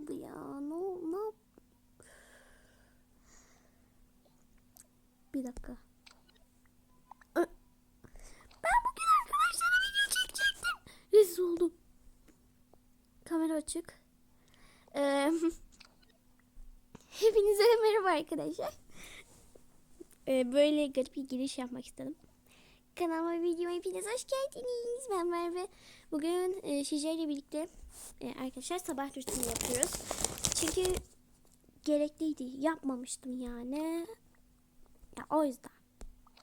oldu ya? Ne oldu? Bir dakika. Ben bugün arkadaşlara video çekecektim. Rezil oldum. Kamera açık. Ee, hepinize merhaba arkadaşlar. Ee, böyle garip bir giriş yapmak istedim. Kanalıma ve videoma hepiniz hoş geldiniz. Ben Merve. Bugün e, Şişe ile birlikte e, arkadaşlar sabah rutini yapıyoruz. Çünkü gerekliydi. Yapmamıştım yani. Ya o yüzden.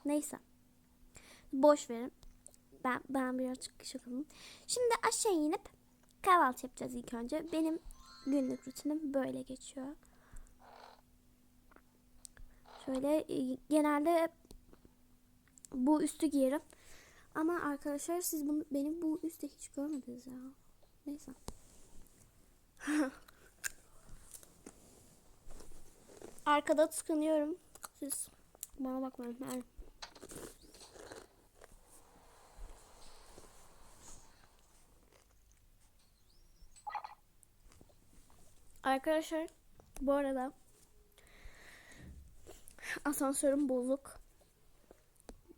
Neyse. Boş verin. Ben, ben birazcık şakalım. Şimdi aşağı inip kahvaltı yapacağız ilk önce. Benim günlük rutinim böyle geçiyor. Şöyle e, genelde bu üstü giyerim. Ama arkadaşlar siz bunu benim bu üstte hiç görmediniz ya. Neyse. Arkada tıkanıyorum. Siz bana bakmayın. Yani. Arkadaşlar bu arada asansörüm bozuk.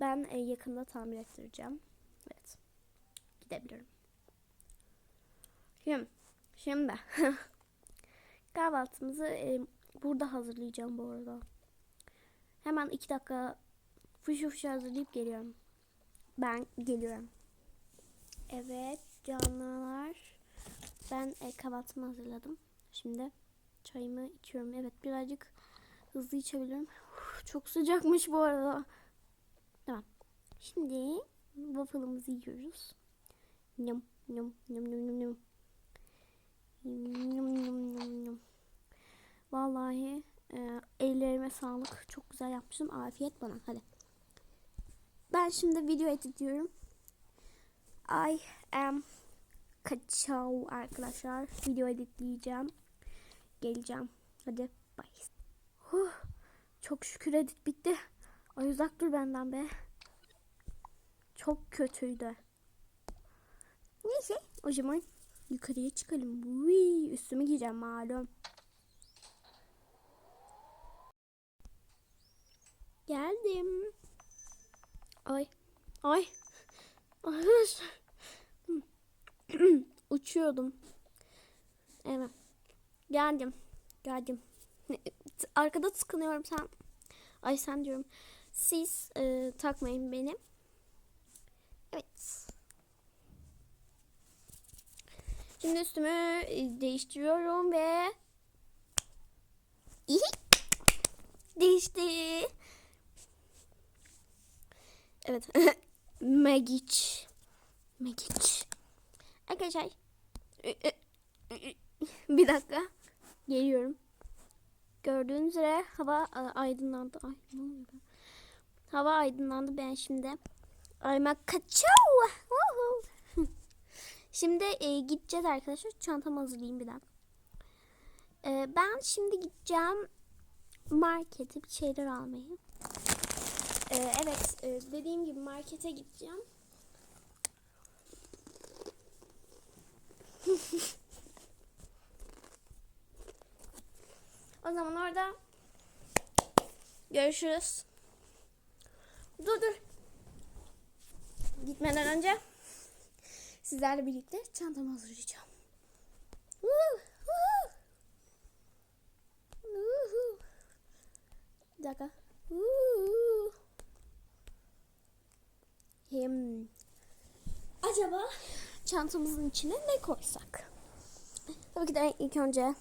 Ben e, yakında tamir ettireceğim. Evet. Gidebilirim. Şimdi, şimdi kahvaltımızı e, burada hazırlayacağım bu arada. Hemen iki dakika fışı fışı hazırlayıp geliyorum. Ben geliyorum. Evet canlılar. Ben e, kahvaltımı hazırladım. Şimdi çayımı içiyorum. Evet birazcık hızlı içebilirim. Uf, çok sıcakmış bu arada. Şimdi waffle'ımızı yiyoruz. Yum yum yum yum yum yum. Yum yum yum yum. Vallahi e, ellerime sağlık. Çok güzel yapmışım. Afiyet bana. Hadi. Ben şimdi video editliyorum. I am Kaçao arkadaşlar. Video editleyeceğim. Geleceğim. Hadi bye. Huh, çok şükür edit bitti. Ay uzak dur benden be. Çok kötüydü. Neyse o zaman yukarıya çıkalım. Uy, üstümü giyeceğim malum. Geldim. Ay. Ay. Arkadaşlar. Uçuyordum. Evet. Geldim. Geldim. Arkada tıkanıyorum sen. Ay sen diyorum. Siz e, takmayın beni. Evet. Şimdi üstümü e, değiştiriyorum ve değişti. Evet. Magic. Magic. Arkadaşlar. Bir dakika. Geliyorum. Gördüğünüz üzere hava e, aydınlandı. Ay? Hava aydınlandı ben şimdi. Ayma kaçao. Şimdi e, gideceğiz arkadaşlar. Çantamı hazırlayayım bir dakika. E, ben şimdi gideceğim markete bir şeyler almaya. E, evet e, dediğim gibi markete gideceğim. O zaman orada görüşürüz. Dur dur. Gitmeden önce sizlerle birlikte çantamı hazırlayacağım. Bir dakika. Hem acaba çantamızın içine ne koysak? Tabii ki de ilk önce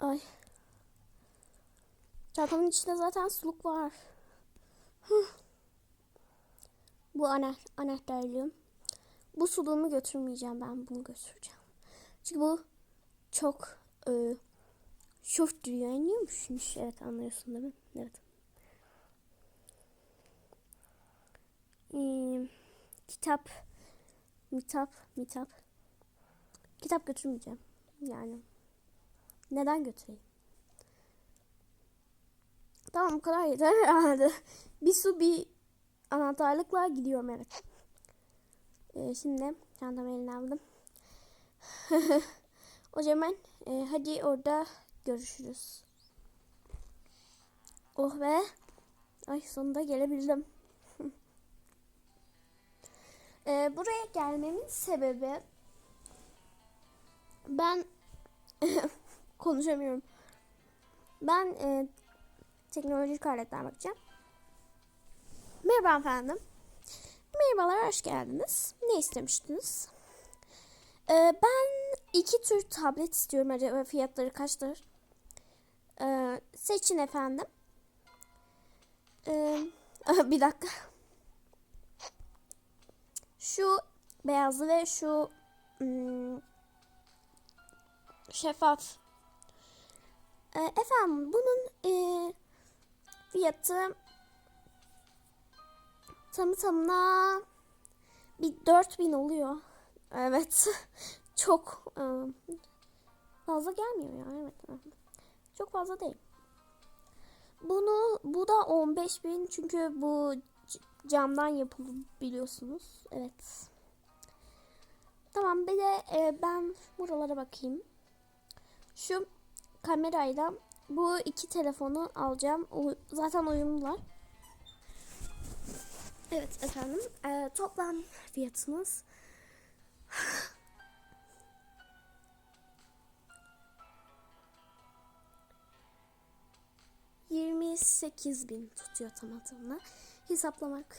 Ay. Çantamın içinde zaten suluk var. Huh. Bu ana anahtarlığım. Bu suluğumu götürmeyeceğim ben. Bunu götüreceğim. Çünkü bu çok e, şof duruyor. Anlıyor musunuz? Evet anlıyorsun değil mi? Evet. Ee, kitap mitap mitap kitap götürmeyeceğim. Yani neden götüreyim? Tamam bu kadar yeter herhalde. Bir su bir anahtarlıkla gidiyorum evet. Ee, şimdi çantamı eline aldım. O zaman e, hadi orada görüşürüz. Oh be. Ay sonunda gelebildim. E, buraya gelmemin sebebi ben konuşamıyorum. Ben e, teknolojik aletler bakacağım. Merhaba efendim. Merhabalar, hoş geldiniz. Ne istemiştiniz? Ee, ben iki tür tablet istiyorum. Acaba fiyatları kaçtır? Ee, seçin efendim. Ee, bir dakika. Şu beyazlı ve şu hmm, şeffaf. Ee, efendim bunun e, fiyatı tamı tamına bir 4000 oluyor. Evet. Çok e, fazla gelmiyor ya. Evet. Çok fazla değil. Bunu bu da 15 bin çünkü bu camdan yapılı biliyorsunuz. Evet. Tamam bir de e, ben buralara bakayım. Şu kamerayla bu iki telefonu alacağım. O, zaten uyumlular. Evet efendim. Ee, toplam fiyatımız Yirmi sekiz bin tutuyor tamamına. Hesaplamak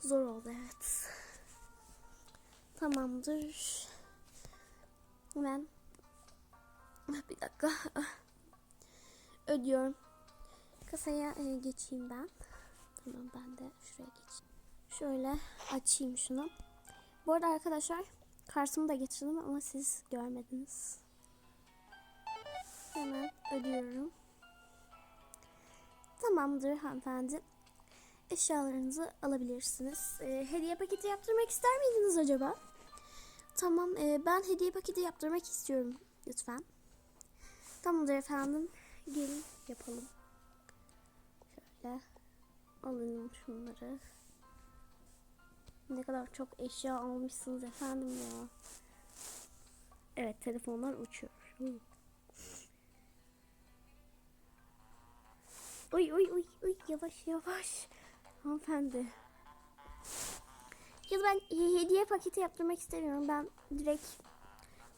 zor oldu evet. Tamamdır. Hemen bir dakika ödüyorum. Kasaya e, geçeyim ben. Tamam ben de şuraya geçeyim. Şöyle açayım şunu. Bu arada arkadaşlar kartımı da getirdim ama siz görmediniz. Hemen ödüyorum. Tamamdır hanımefendi. Eşyalarınızı alabilirsiniz. Ee, hediye paketi yaptırmak ister miydiniz acaba? Tamam e, ben hediye paketi yaptırmak istiyorum lütfen. Tamamdır efendim. Gelin yapalım. Şöyle alalım şunları. Ne kadar çok eşya almışsınız efendim ya. Evet telefonlar uçuyor. Uy uy uy uy yavaş yavaş. Hanımefendi. Ya ben he- hediye paketi yaptırmak istemiyorum. Ben direkt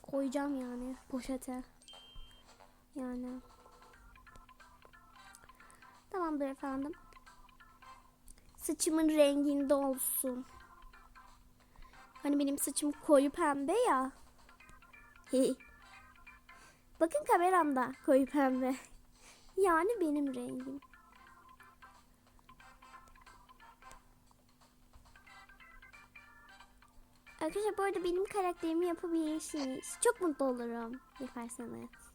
koyacağım yani poşete. Yani. Tamamdır efendim. Saçımın renginde olsun. Hani benim saçım koyu pembe ya. Bakın kameramda koyu pembe. Yani benim rengim. Arkadaşlar bu arada benim karakterimi yapabilirsiniz. Çok mutlu olurum yaparsanız.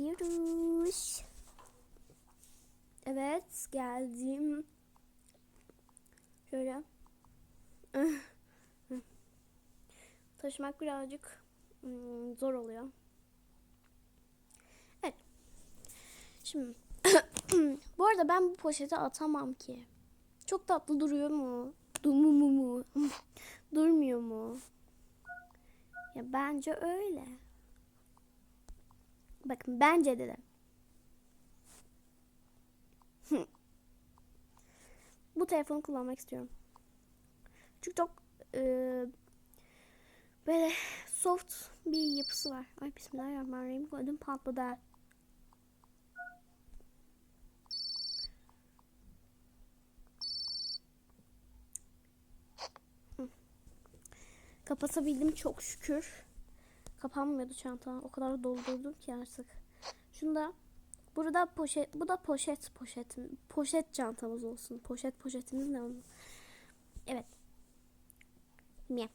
Gidiyoruz. Evet geldim. Şöyle. Taşımak birazcık hmm, zor oluyor. Evet. Şimdi bu arada ben bu poşete atamam ki. Çok tatlı duruyor mu? Dumu mu mu? Durmuyor mu? Ya bence öyle. Bakın bence dedim. Bu telefonu kullanmak istiyorum. Çünkü çok e, böyle soft bir yapısı var. Ay bismillahirrahmanirrahim. Ödüm patladı. Kapatabildim çok şükür. Kapanmıyordu çanta. O kadar doldurdum ki artık. Şunda burada poşet bu da poşet poşetim. Poşet çantamız olsun. Poşet poşetimiz ne onun? Evet. Miyav.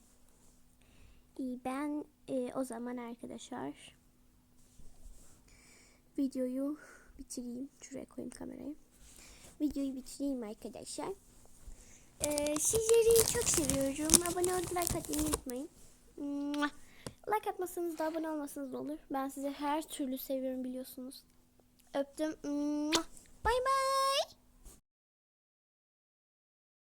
İyi ben e, o zaman arkadaşlar videoyu bitireyim. Şuraya koyayım kamerayı. Videoyu bitireyim arkadaşlar. E, sizleri çok seviyorum. Abone olup like unutmayın. Mua. Like atmasanız da abone olmasanız da olur. Ben sizi her türlü seviyorum biliyorsunuz. Öptüm. Bay bay.